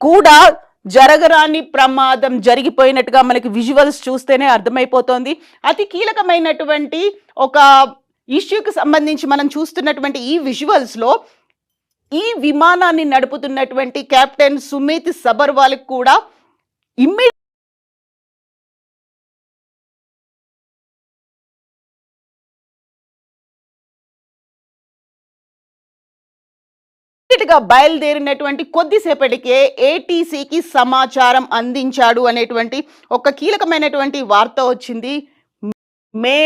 కూడా జరగరాని ప్రమాదం జరిగిపోయినట్టుగా మనకి విజువల్స్ చూస్తేనే అర్థమైపోతోంది. అతి కీలకమైనటువంటి ఒక ఇష్యూకి సంబంధించి మనం చూస్తున్నటువంటి ఈ విజువల్స్లో ఈ విమానాన్ని నడుపుతున్నటువంటి కెప్టెన్ సుమిత్ సబర్వాల్కి కూడా ఇమ్మీడియట్ గా బయలుదేరినటువంటి కొద్దిసేపటికే ఏటీసీకి సమాచారం అందించాడు అనేటువంటి ఒక కీలకమైనటువంటి వార్త వచ్చింది. మే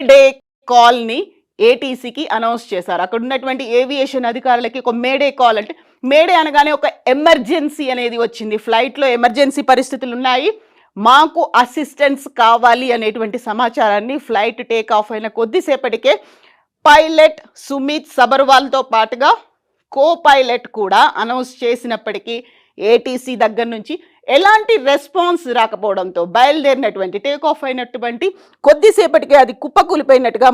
డే కాల్ని ఏటీసీకి అనౌన్స్ చేశారు. అక్కడ ఉన్నటువంటి ఏవియేషన్ అధికారులకి ఒక మేడే కాల్ అంటే మేడే అనగానే ఒక ఎమర్జెన్సీ అనేది వచ్చింది. ఫ్లైట్లో ఎమర్జెన్సీ పరిస్థితులు ఉన్నాయి. మాకు అసిస్టెన్స్ కావాలి అనేటువంటి సమాచారాన్ని ఫ్లైట్ టేక్ ఆఫ్ అయిన కొద్దిసేపటికే పైలట్ సుమిత్ సబర్వాల్తో పాటుగా కో పైలట్ కూడా అనౌన్స్ చేసినప్పటికీ ఏటీసీ దగ్గర నుంచి ఎలాంటి రెస్పాన్స్ రాకపోవడంతో బయలుదేరినటువంటి టేక్ ఆఫ్ అయినటువంటి కొద్దిసేపటికే అది కుప్పకూలిపోయినట్టుగా